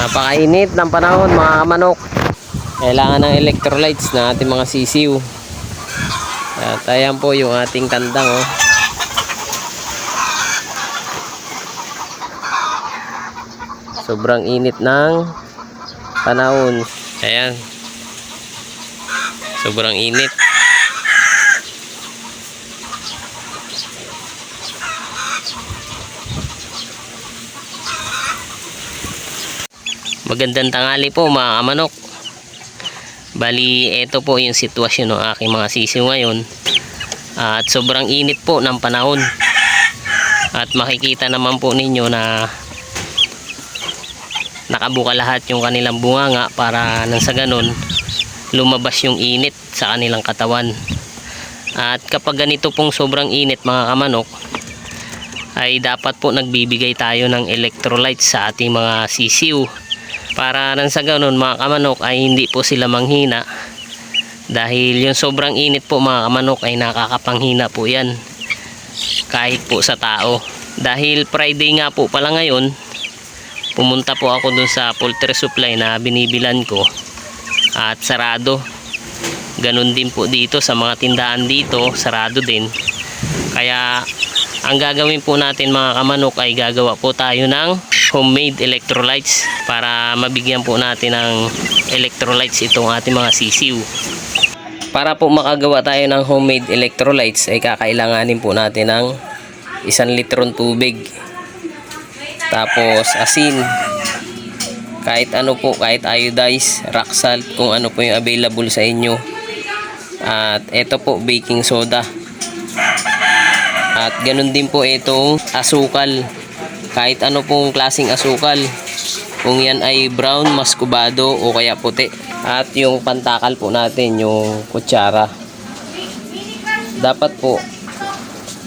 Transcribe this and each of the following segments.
Napakainit ng panahon mga kamanok. Kailangan ng electrolytes na ating mga sisiw. At ayan po yung ating kandang oh. Sobrang init ng panahon. Ayan. Sobrang init. Magandang tangali po mga kamanok. Bali, ito po yung sitwasyon ng aking mga sisiw ngayon. At sobrang init po ng panahon. At makikita naman po ninyo na nakabuka lahat yung kanilang bunganga para nang sa ganun lumabas yung init sa kanilang katawan. At kapag ganito pong sobrang init mga kamanok, ay dapat po nagbibigay tayo ng electrolytes sa ating mga sisiw para nang sa ganun mga kamanok ay hindi po sila manghina. Dahil yung sobrang init po mga kamanok ay nakakapanghina po yan. Kahit po sa tao. Dahil Friday nga po pala ngayon pumunta po ako dun sa poultry supply na binibilan ko. At sarado. Ganun din po dito sa mga tindahan dito sarado din. Kaya ang gagawin po natin mga kamanok ay gagawa po tayo ng homemade electrolytes para mabigyan po natin ng electrolytes itong ating mga sisiw. Para po makagawa tayo ng homemade electrolytes ay kakailanganin po natin ng isang litron tubig. Tapos asin. Kahit ano po, kahit iodized, rock salt, kung ano po yung available sa inyo. At ito po, baking soda. At ganun din po itong asukal. Kahit ano pong klaseng asukal. Kung yan ay brown, maskubado o kaya puti. At yung pantakal po natin, yung kutsara. Dapat po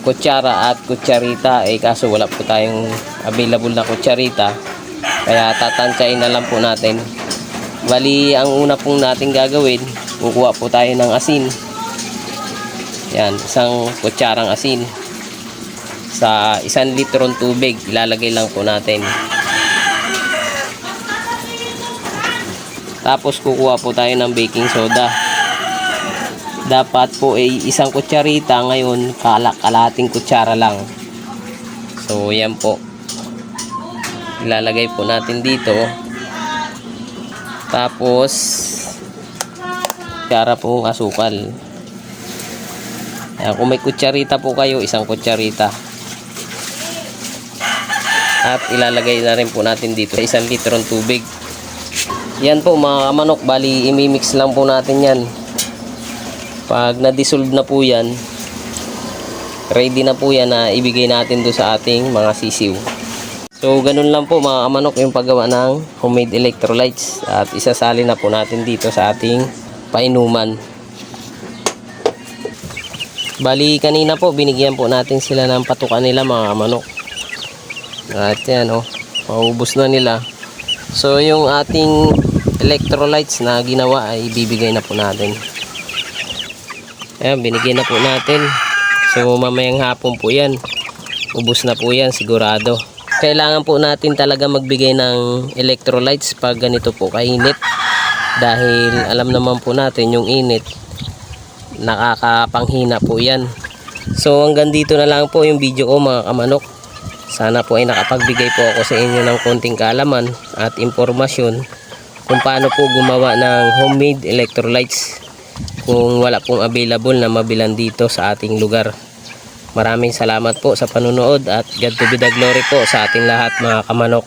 kutsara at kutsarita eh kaso wala po tayong available na kutsarita kaya tatansyain na lang po natin bali ang una pong natin gagawin kukuha po tayo ng asin yan isang kutsarang asin sa isang litron tubig ilalagay lang po natin. Tapos kukuha po tayo ng baking soda. Dapat po ay isang kutsarita ngayon kalak kalating kutsara lang. So yan po. Ilalagay po natin dito. Tapos kutsara pong asukal. Ayan, kung may kutsarita po kayo, isang kutsarita. At ilalagay na rin po natin dito sa isang litron tubig. Yan po mga kamanok, bali imimix lang po natin yan. Pag na-dissolve na po yan, ready na po yan na ibigay natin do sa ating mga sisiw. So ganun lang po mga kamanok yung paggawa ng homemade electrolytes. At isasali na po natin dito sa ating painuman. Bali kanina po binigyan po natin sila ng patukan nila mga manok. At yan oh, paubos na nila. So yung ating electrolytes na ginawa ay ibibigay na po natin. Ayan, binigyan na po natin. So mamayang hapon po yan. Ubus na po yan sigurado. Kailangan po natin talaga magbigay ng electrolytes pag ganito po kainit. Dahil alam naman po natin yung init nakakapanghina po yan so hanggang dito na lang po yung video ko mga kamanok sana po ay nakapagbigay po ako sa inyo ng konting kaalaman at impormasyon kung paano po gumawa ng homemade electrolytes kung wala pong available na mabilan dito sa ating lugar. Maraming salamat po sa panunood at God to be the glory po sa ating lahat mga kamanok